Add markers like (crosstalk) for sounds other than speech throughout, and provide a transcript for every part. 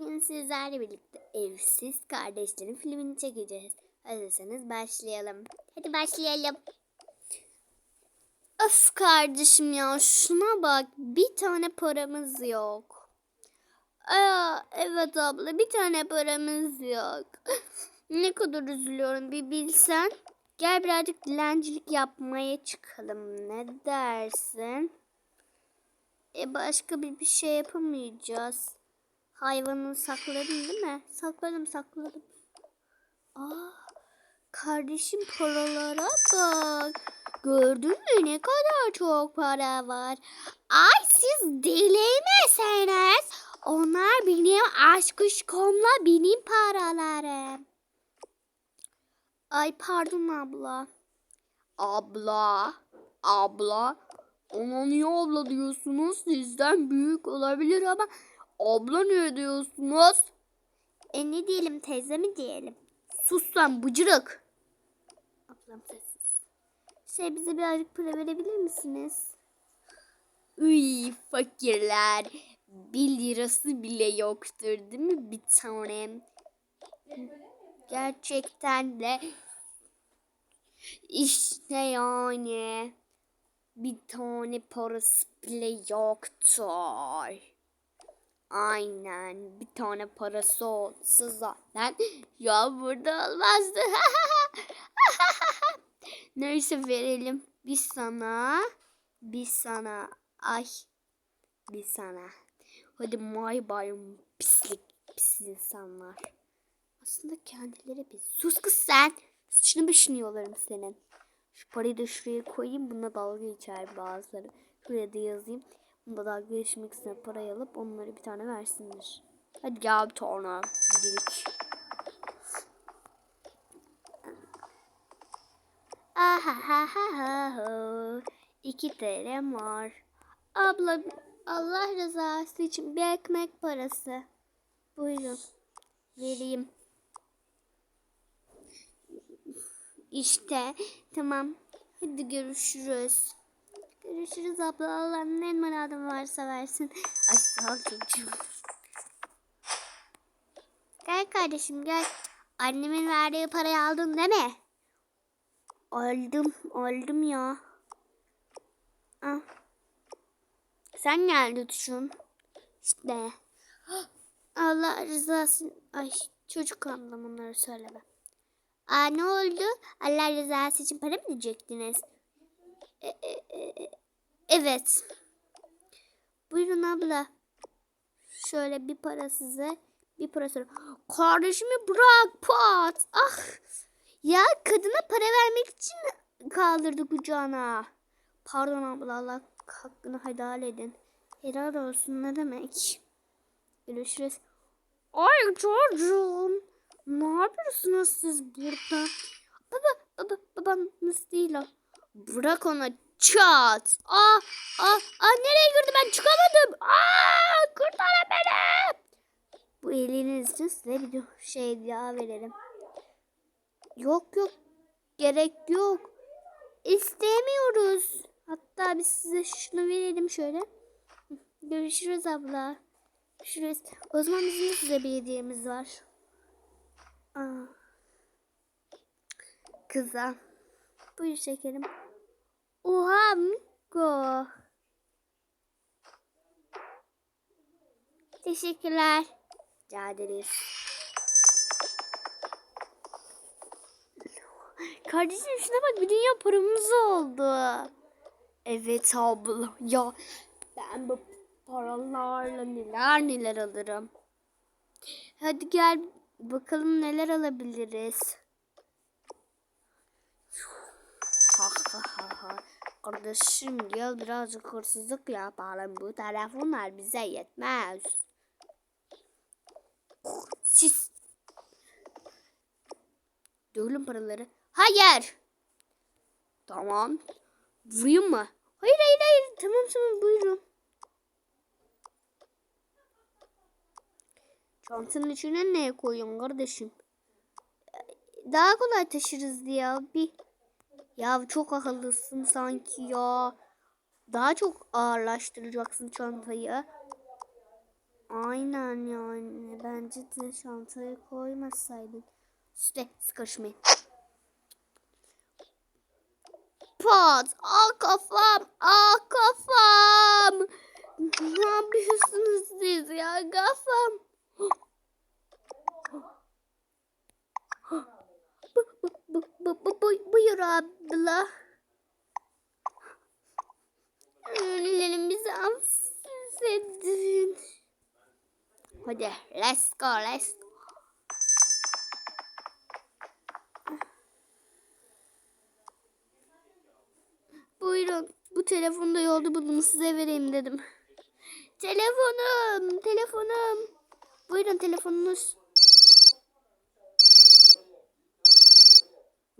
Bugün sizlerle birlikte Evsiz Kardeşlerin filmini çekeceğiz. Hazırsanız başlayalım. Hadi başlayalım. Öf kardeşim ya şuna bak bir tane paramız yok. Aa, evet abla bir tane paramız yok. (laughs) ne kadar üzülüyorum bir bilsen. Gel birazcık dilencilik yapmaya çıkalım. Ne dersin? E başka bir, bir şey yapamayacağız. Hayvanını sakladın değil mi? Sakladım sakladım. Aa, kardeşim paralara bak. Gördün mü ne kadar çok para var. Ay siz deli misiniz? Onlar benim aşkışkomla benim paralarım. Ay pardon abla. Abla. Abla. Ona niye abla diyorsunuz? Sizden büyük olabilir ama abla ne diyorsunuz? E ne diyelim teyze mi diyelim? Sus lan bıcırık. Ablam sessiz. Şey bize birazcık para verebilir misiniz? Uy fakirler. Bir lirası bile yoktur değil mi bir tanem? Gerçekten de işte yani bir tane parası bile yoktur. Aynen bir tane parası olsa zaten ya burada olmazdı. (laughs) Neyse verelim. Bir sana, bir sana. Ay, bir sana. Hadi may bay pislik pis insanlar. Aslında kendileri bir sus kız sen. Saçını başını yolarım senin. Şu parayı da şuraya koyayım. Buna dalga geçer bazıları. Şuraya da yazayım. Bunda dalga geçmek isteyen parayı alıp onlara bir tane versinler. Hadi gel bir tane. Gidelim. Aha ha ha ha ha. İki TL'm var. Abla Allah rızası için bir ekmek parası. Buyurun. Vereyim. İşte tamam. Hadi görüşürüz. Görüşürüz abla. Allah ne muradın varsa versin. Ay sağ. Gel kardeşim gel. Annemin verdiği parayı aldın değil mi? Aldım. Aldım ya. Ah. Sen gel lütfen. İşte. Allah rızası. Ay çocuk onları söyleme. Aa ne oldu? Allah rızası için para mı diyecektiniz? E, e, e, evet. Buyurun abla. Şöyle bir para size. Bir para sonra. Kardeşimi bırak pat. Ah. Ya kadına para vermek için kaldırdı kucağına. Pardon abla Allah hakkını helal edin. Helal olsun ne demek. Görüşürüz. Ay çocuğum. Ne yapıyorsunuz siz burada? Baba, baba, babanız değil o. Bırak ona çat. Aa, aa, aa nereye girdi ben çıkamadım. Aa, kurtarın beni. Bu eliniz size bir şey daha verelim. Yok yok. Gerek yok. İstemiyoruz. Hatta biz size şunu verelim şöyle. Görüşürüz abla. Görüşürüz. O zaman bizim size bir hediyemiz var. Aa. Kıza. Buyur şekerim. Oha Miko. Teşekkürler. Rica ederiz. Kardeşim şuna bak bir dünya paramız oldu. Evet abla ya ben bu paralarla neler neler alırım. Hadi gel bakalım neler alabiliriz. Ha ha ha ha. Kardeşim gel birazcık hırsızlık yapalım. Bu telefonlar bize yetmez. Siz. Dövülün paraları. Hayır. Tamam. Vurayım mı? Hayır hayır hayır. Tamam tamam buyurun. Çantanın içine ne koyuyorsun kardeşim? Daha kolay taşırız diye bir. Ya çok akıllısın sanki ya. Daha çok ağırlaştıracaksın çantayı. Aynen yani. Bence de çantaya koymasaydın. Üste sıkışmayın. Pat! Aa kafam! Aa kafam! Ne yapıyorsunuz siz ya? Kafam! Bu, bu, bu, bu, bu, bu, buyur abla. Önlerimizi affedin. Hadi let's go let's go. Buyurun bu telefonda yolda buldum size vereyim dedim. Telefonum telefonum. Buyurun telefonunuz.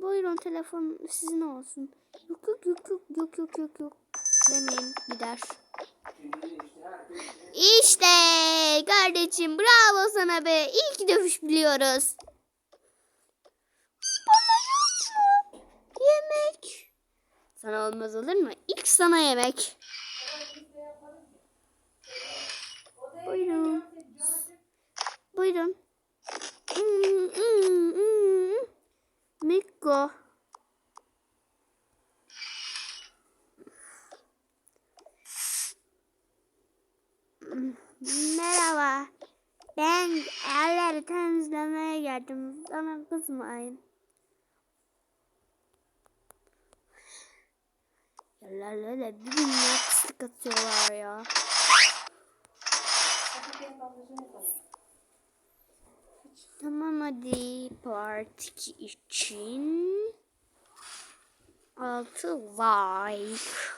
Buyurun telefon sizin olsun. Yok yok yok yok yok yok yok yok. Demeyin gider. İşte kardeşim bravo sana be. İyi ki dövüş biliyoruz. Bana mu? Yemek. Sana olmaz olur mu? İlk sana yemek. Buyurun. Buyurun. Hmm, hmm. Mikko. Merhaba. Ben yerleri temizlemeye geldim. Bana kızmayın. Yerlerle bir dünya pislik atıyorlar ya. Tamam hadi part 2 için 6 like.